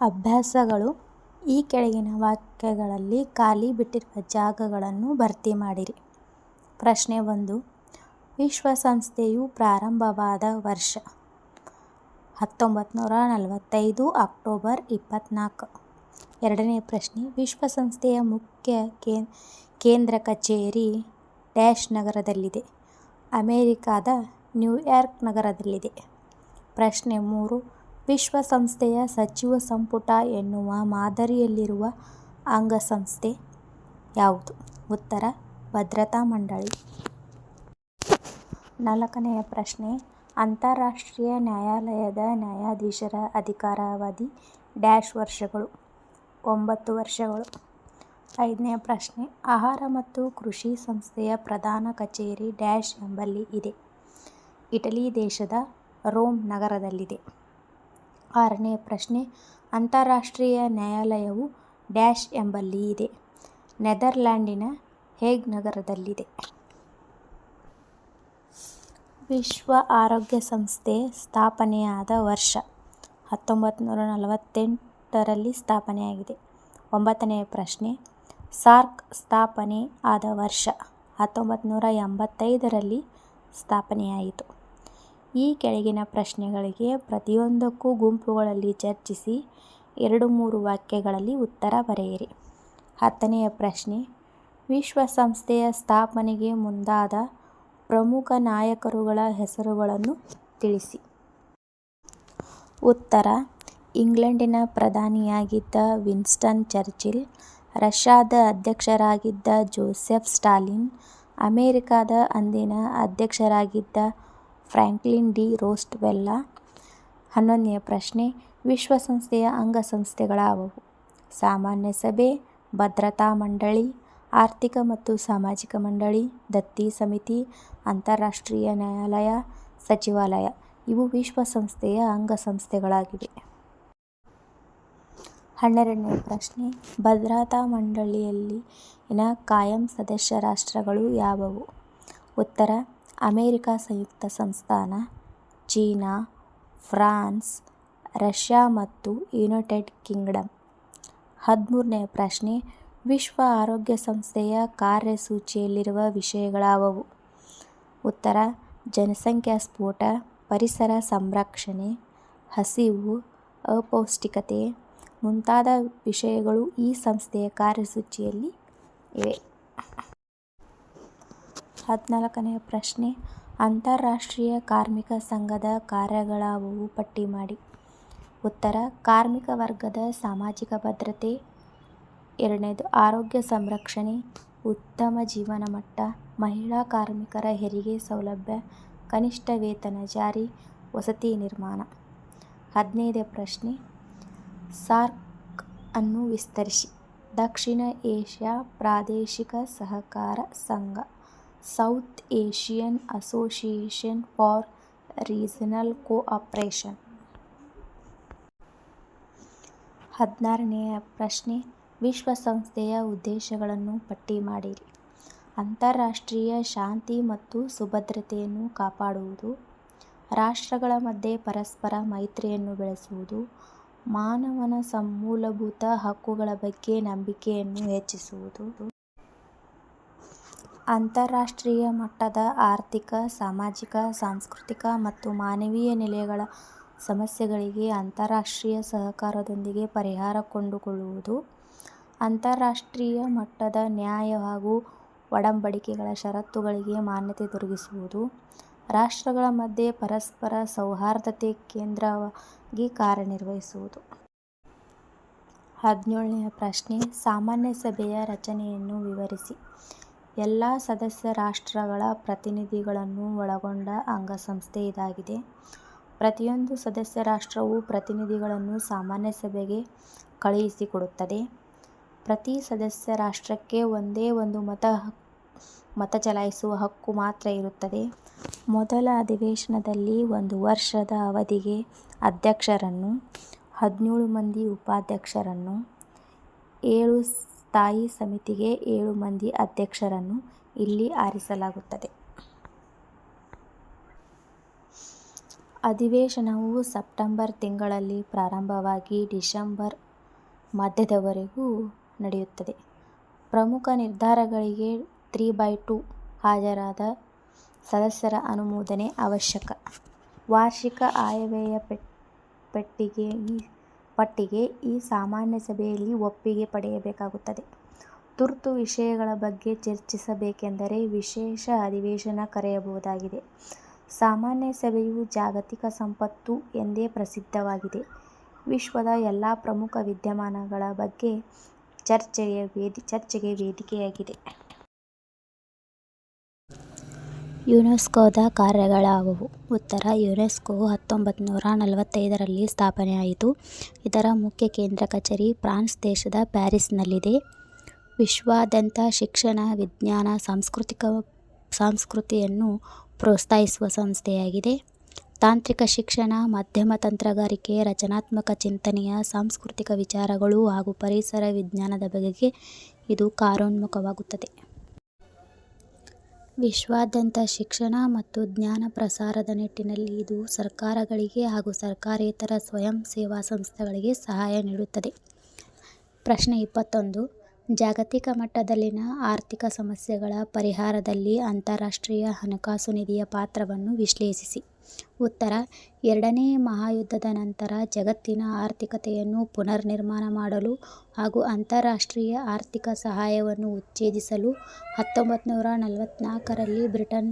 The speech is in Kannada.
ಅಭ್ಯಾಸಗಳು ಈ ಕೆಳಗಿನ ವಾಕ್ಯಗಳಲ್ಲಿ ಖಾಲಿ ಬಿಟ್ಟಿರುವ ಜಾಗಗಳನ್ನು ಭರ್ತಿ ಮಾಡಿರಿ. ಪ್ರಶ್ನೆ ಒಂದು, ವಿಶ್ವಸಂಸ್ಥೆಯು ಪ್ರಾರಂಭವಾದ ವರ್ಷ ಹತ್ತೊಂಬತ್ತನೂರ ನಲವತ್ತೈದು, ಅಕ್ಟೋಬರ್ ಇಪ್ಪತ್ನಾಲ್ಕು. ಎರಡನೇ ಪ್ರಶ್ನೆ, ವಿಶ್ವಸಂಸ್ಥೆಯ ಮುಖ್ಯ ಕೇಂದ್ರ ಕಚೇರಿ ಡ್ಯಾಶ್ ನಗರದಲ್ಲಿದೆ. ಅಮೇರಿಕಾದ ನ್ಯೂಯಾರ್ಕ್ ನಗರದಲ್ಲಿದೆ. ಪ್ರಶ್ನೆ ಮೂರು ವಿಶ್ವಸಂಸ್ಥೆಯ ಸಚಿವ ಸಂಪುಟ ಎನ್ನುವ ಮಾದರಿಯಲ್ಲಿರುವ ಅಂಗಸಂಸ್ಥೆ ಯಾವುದು? ಉತ್ತರ, ಭದ್ರತಾ ಮಂಡಳಿ. ನಾಲ್ಕನೆಯ ಪ್ರಶ್ನೆ, ಅಂತಾರಾಷ್ಟ್ರೀಯ ನ್ಯಾಯಾಲಯದ ನ್ಯಾಯಾಧೀಶರ ಅಧಿಕಾರಾವಧಿ ಡ್ಯಾಶ್ ವರ್ಷಗಳು? ಒಂಬತ್ತು ವರ್ಷಗಳು. ಐದನೇ ಪ್ರಶ್ನೆ, ಆಹಾರ ಮತ್ತು ಕೃಷಿ ಸಂಸ್ಥೆಯ ಪ್ರಧಾನ ಕಚೇರಿ ಡ್ಯಾಶ್ ಎಂಬಲ್ಲಿ ಇದೆ? ಇಟಲಿ ದೇಶದ ರೋಮ್ ನಗರದಲ್ಲಿದೆ. ಆರನೇ ಪ್ರಶ್ನೆ, ಅಂತಾರಾಷ್ಟ್ರೀಯ ನ್ಯಾಯಾಲಯವು ಡ್ಯಾಶ್ ಎಂಬಲ್ಲಿ ಇದೆ? ನೆದರ್ಲ್ಯಾಂಡಿನ ಹೇಗ್ ನಗರದಲ್ಲಿದೆ. ವಿಶ್ವ ಆರೋಗ್ಯ ಸಂಸ್ಥೆ ಸ್ಥಾಪನೆಯಾದ ವರ್ಷ ಹತ್ತೊಂಬತ್ತನೂರ ನಲವತ್ತೆಂಟರಲ್ಲಿ ಸ್ಥಾಪನೆಯಾಗಿದೆ. ಒಂಬತ್ತನೆಯ ಪ್ರಶ್ನೆ, ಸಾರ್ಕ್ ಸ್ಥಾಪನೆ ಆದ ವರ್ಷ ಹತ್ತೊಂಬತ್ತನೂರ ಎಂಬತ್ತೈದರಲ್ಲಿ ಸ್ಥಾಪನೆಯಾಯಿತು. ಈ ಕೆಳಗಿನ ಪ್ರಶ್ನೆಗಳಿಗೆ ಪ್ರತಿಯೊಂದಕ್ಕೂ ಗುಂಪುಗಳಲ್ಲಿ ಚರ್ಚಿಸಿ ಎರಡು-ಮೂರು ವಾಕ್ಯಗಳಲ್ಲಿ ಉತ್ತರ ಬರೆಯಿರಿ. ಹತ್ತನೆಯ ಪ್ರಶ್ನೆ ವಿಶ್ವಸಂಸ್ಥೆಯ ಸ್ಥಾಪನೆಗೆ ಮುಂದಾದ ಪ್ರಮುಖ ನಾಯಕರುಗಳ ಹೆಸರುಗಳನ್ನು ತಿಳಿಸಿ. ಉತ್ತರ ಇಂಗ್ಲೆಂಡಿನ ಪ್ರಧಾನಿಯಾಗಿದ್ದ ವಿನ್ಸ್ಟನ್ ಚರ್ಚಿಲ್, ರಷ್ಯಾದ ಅಧ್ಯಕ್ಷರಾಗಿದ್ದ ಜೋಸೆಫ್ ಸ್ಟಾಲಿನ್, ಅಮೇರಿಕಾದ ಅಂದಿನ ಅಧ್ಯಕ್ಷರಾಗಿದ್ದ ಫ್ರಾಂಕ್ಲಿನ್ ಡಿ ರೂಸ್ವೆಲ್ಟ. ಹನ್ನೊಂದನೆಯ ಪ್ರಶ್ನೆ ವಿಶ್ವಸಂಸ್ಥೆಯ ಅಂಗಸಂಸ್ಥೆಗಳಾವವು? ಸಾಮಾನ್ಯ ಸಭೆ, ಭದ್ರತಾ ಮಂಡಳಿ, ಆರ್ಥಿಕ ಮತ್ತು ಸಾಮಾಜಿಕ ಮಂಡಳಿ, ದತ್ತಿ ಸಮಿತಿ, ಅಂತಾರಾಷ್ಟ್ರೀಯ ನ್ಯಾಯಾಲಯ, ಸಚಿವಾಲಯ ಇವು ವಿಶ್ವಸಂಸ್ಥೆಯ ಅಂಗಸಂಸ್ಥೆಗಳಾಗಿವೆ. ಹನ್ನೆರಡನೇ ಪ್ರಶ್ನೆ ಭದ್ರತಾ ಮಂಡಳಿಯಲ್ಲಿನ ಕಾಯಂ ಸದಸ್ಯ ರಾಷ್ಟ್ರಗಳು ಯಾವುವು? ಉತ್ತರ ಅಮೆರಿಕ ಸಂಯುಕ್ತ ಸಂಸ್ಥಾನ, ಚೀನಾ, ಫ್ರಾನ್ಸ್, ರಷ್ಯಾ ಮತ್ತು ಯುನೈಟೆಡ್ ಕಿಂಗ್ಡಮ್. ಹದಿಮೂರನೇ ಪ್ರಶ್ನೆ ವಿಶ್ವ ಆರೋಗ್ಯ ಸಂಸ್ಥೆಯ ಕಾರ್ಯಸೂಚಿಯಲ್ಲಿರುವ ವಿಷಯಗಳಾವವು ಉತ್ತರ ಜನಸಂಖ್ಯಾ ಸ್ಫೋಟ, ಪರಿಸರ ಸಂರಕ್ಷಣೆ, ಹಸಿವು, ಅಪೌಷ್ಟಿಕತೆ ಮುಂತಾದ ವಿಷಯಗಳು ಈ ಸಂಸ್ಥೆಯ ಕಾರ್ಯಸೂಚಿಯಲ್ಲಿ ಇವೆ. ಹದಿನಾಲ್ಕನೆಯ ಪ್ರಶ್ನೆ ಅಂತಾರಾಷ್ಟ್ರೀಯ ಕಾರ್ಮಿಕ ಸಂಘದ ಕಾರ್ಯಗಳಾವುವು ಪಟ್ಟಿ ಮಾಡಿ. ಉತ್ತರ ಕಾರ್ಮಿಕ ವರ್ಗದ ಸಾಮಾಜಿಕ ಭದ್ರತೆ, ಎರಡನೇದು ಆರೋಗ್ಯ ಸಂರಕ್ಷಣೆ, ಉತ್ತಮ ಜೀವನ ಮಟ್ಟ ಮಹಿಳಾ ಕಾರ್ಮಿಕರ ಹೆರಿಗೆ ಸೌಲಭ್ಯ, ಕನಿಷ್ಠ ವೇತನ ಜಾರಿ, ವಸತಿ ನಿರ್ಮಾಣ. ಹದಿನೈದನೇ ಪ್ರಶ್ನೆ ಸಾರ್ಕ್ ಅನ್ನು ವಿಸ್ತರಿಸಿ. ದಕ್ಷಿಣ ಏಷ್ಯಾ ಪ್ರಾದೇಶಿಕ ಸಹಕಾರ ಸಂಘ, South Asian Association for Regional Cooperation ಹದಿನಾರನೆಯ ಪ್ರಶ್ನೆ ವಿಶ್ವಸಂಸ್ಥೆಯ ಉದ್ದೇಶಗಳನ್ನು ಪಟ್ಟಿ ಮಾಡಿರಿ. ಅಂತಾರಾಷ್ಟ್ರೀಯ ಶಾಂತಿ ಮತ್ತು ಸುಭದ್ರತೆಯನ್ನು ಕಾಪಾಡುವುದು, ರಾಷ್ಟ್ರಗಳ ಮಧ್ಯೆ ಪರಸ್ಪರ ಮೈತ್ರಿಯನ್ನು ಬೆಳೆಸುವುದು, ಮಾನವನ ಮೂಲಭೂತ ಹಕ್ಕುಗಳ ಬಗ್ಗೆ ನಂಬಿಕೆಯನ್ನು ಹೆಚ್ಚಿಸುವುದು. ಅಂತರರಾಷ್ಟ್ರೀಯ ಮಟ್ಟದ ಆರ್ಥಿಕ, ಸಾಮಾಜಿಕ, ಸಾಂಸ್ಕೃತಿಕ ಮತ್ತು ಮಾನವೀಯ ನೆಲೆಗಳ ಸಮಸ್ಯೆಗಳಿಗೆ ಅಂತರರಾಷ್ಟ್ರೀಯ ಸಹಕಾರದೊಂದಿಗೆ ಪರಿಹಾರ ಕಂಡುಕೊಳ್ಳುವುದು. ಅಂತರರಾಷ್ಟ್ರೀಯ ಮಟ್ಟದ ನ್ಯಾಯ ಹಾಗೂ ಒಡಂಬಡಿಕೆಗಳ ಷರತ್ತುಗಳಿಗೆ ಮಾನ್ಯತೆ ದೊರಕಿಸುವುದು. ರಾಷ್ಟ್ರಗಳ ಮಧ್ಯೆ ಪರಸ್ಪರ ಸೌಹಾರ್ದತೆ ಕೇಂದ್ರವಾಗಿ ಕಾರ್ಯನಿರ್ವಹಿಸುವುದು. ಹದಿನೇಳನೆಯ ಪ್ರಶ್ನೆ ಸಾಮಾನ್ಯ ಸಭೆಯ ರಚನೆಯನ್ನು ವಿವರಿಸಿ. ಎಲ್ಲಾ ಸದಸ್ಯ ರಾಷ್ಟ್ರಗಳ ಪ್ರತಿನಿಧಿಗಳನ್ನು ಒಳಗೊಂಡ ಅಂಗಸಂಸ್ಥೆ ಇದಾಗಿದೆ. ಪ್ರತಿಯೊಂದು ಸದಸ್ಯ ರಾಷ್ಟ್ರವು ಪ್ರತಿನಿಧಿಗಳನ್ನು ಸಾಮಾನ್ಯ ಸಭೆಗೆ ಕಳುಹಿಸಿಕೊಡುತ್ತದೆ. ಪ್ರತಿ ಸದಸ್ಯ ರಾಷ್ಟ್ರಕ್ಕೆ ಒಂದೇ ಒಂದು ಮತ ಚಲಾಯಿಸುವ ಹಕ್ಕು ಮಾತ್ರ ಇರುತ್ತದೆ. ಮೊದಲ ಅಧಿವೇಶನದಲ್ಲಿ ಒಂದು ವರ್ಷದ ಅವಧಿಗೆ ಅಧ್ಯಕ್ಷರನ್ನು, ಹದಿನೇಳು ಮಂದಿ ಉಪಾಧ್ಯಕ್ಷರನ್ನು, ಏಳು ಸ್ಥಾಯಿ ಸಮಿತಿಗೆ ಏಳು ಮಂದಿ ಅಧ್ಯಕ್ಷರನ್ನು ಇಲ್ಲಿ ಆರಿಸಲಾಗುತ್ತದೆ. ಅಧಿವೇಶನವು ಸೆಪ್ಟೆಂಬರ್ ತಿಂಗಳಲ್ಲಿ ಪ್ರಾರಂಭವಾಗಿ ಡಿಸೆಂಬರ್ ಮಧ್ಯದವರೆಗೂ ನಡೆಯುತ್ತದೆ. ಪ್ರಮುಖ ನಿರ್ಧಾರಗಳಿಗೆ ತ್ರೀ ಬೈ ಟು ಹಾಜರಾದ ಸದಸ್ಯರ ಅನುಮೋದನೆ ಅವಶ್ಯಕ. ವಾರ್ಷಿಕ ಆಯವ್ಯಯ ಪಟ್ಟಿಗೆ ಈ ಸಾಮಾನ್ಯ ಸಭೆಯಲ್ಲಿ ಒಪ್ಪಿಗೆ ಪಡೆಯಬೇಕಾಗುತ್ತದೆ. ತುರ್ತು ವಿಷಯಗಳ ಬಗ್ಗೆ ಚರ್ಚಿಸಬೇಕೆಂದರೆ ವಿಶೇಷ ಅಧಿವೇಶನ ಕರೆಯಬಹುದಾಗಿದೆ. ಸಾಮಾನ್ಯ ಸಭೆಯು ಜಾಗತಿಕ ಸಂಪತ್ತು ಎಂದೇ ಪ್ರಸಿದ್ಧವಾಗಿದೆ. ವಿಶ್ವದ ಎಲ್ಲ ಪ್ರಮುಖ ವಿದ್ಯಮಾನಗಳ ಬಗ್ಗೆ ಚರ್ಚೆಗೆ ವೇದಿಕೆಯಾಗಿದೆ. ಯುನೆಸ್ಕೋದ ಕಾರ್ಯಗಳಾವುವು? ಉತ್ತರ ಯುನೆಸ್ಕೋ ಹತ್ತೊಂಬತ್ತುನೂರ ನಲವತ್ತೈದರಲ್ಲಿ ಸ್ಥಾಪನೆಯಾಯಿತು. ಇದರ ಮುಖ್ಯ ಕೇಂದ್ರ ಕಚೇರಿ ಫ್ರಾನ್ಸ್ ದೇಶದ ಪ್ಯಾರಿಸ್ನಲ್ಲಿದೆ. ವಿಶ್ವಾದ್ಯಂತ ಶಿಕ್ಷಣ, ವಿಜ್ಞಾನ, ಸಾಂಸ್ಕೃತಿಕ ಸಂಸ್ಕೃತಿಯನ್ನು ಪ್ರೋತ್ಸಾಹಿಸುವ ಸಂಸ್ಥೆಯಾಗಿದೆ. ತಾಂತ್ರಿಕ ಶಿಕ್ಷಣ, ಮಧ್ಯಮ ತಂತ್ರಗಾರಿಕೆ, ರಚನಾತ್ಮಕ ಚಿಂತನೆಯ ಸಾಂಸ್ಕೃತಿಕ ವಿಚಾರಗಳು ಹಾಗೂ ಪರಿಸರ ವಿಜ್ಞಾನದ ಬಗೆಗೆ ಇದು ಕಾರ್ಯೋನ್ಮುಖವಾಗುತ್ತದೆ. ವಿಶ್ವಾದ್ಯಂತ ಶಿಕ್ಷಣ ಮತ್ತು ಜ್ಞಾನ ಪ್ರಸಾರದ ನಿಟ್ಟಿನಲ್ಲಿ ಇದು ಸರ್ಕಾರಗಳಿಗೆ ಹಾಗೂ ಸರ್ಕಾರೇತರ ಸ್ವಯಂ ಸೇವಾ ಸಂಸ್ಥೆಗಳಿಗೆ ಸಹಾಯ ನೀಡುತ್ತದೆ. ಪ್ರಶ್ನೆ ಇಪ್ಪತ್ತೊಂದು ಜಾಗತಿಕ ಮಟ್ಟದಲ್ಲಿನ ಆರ್ಥಿಕ ಸಮಸ್ಯೆಗಳ ಪರಿಹಾರದಲ್ಲಿ ಅಂತಾರಾಷ್ಟ್ರೀಯ ಹಣಕಾಸು ನಿಧಿಯ ಪಾತ್ರವನ್ನು ವಿಶ್ಲೇಷಿಸಿ. ಉತ್ತರ, ಎರಡನೇ ಮಹಾಯುದ್ಧದ ನಂತರ ಜಗತ್ತಿನ ಆರ್ಥಿಕತೆಯನ್ನು ಪುನರ್ ನಿರ್ಮಾಣ ಮಾಡಲು ಹಾಗೂ ಅಂತಾರಾಷ್ಟ್ರೀಯ ಆರ್ಥಿಕ ಸಹಾಯವನ್ನು ಉತ್ತೇಜಿಸಲು ಹತ್ತೊಂಬತ್ತುನೂರ ನಲವತ್ತನಾಲ್ಕರಲ್ಲಿ ಬ್ರಿಟನ್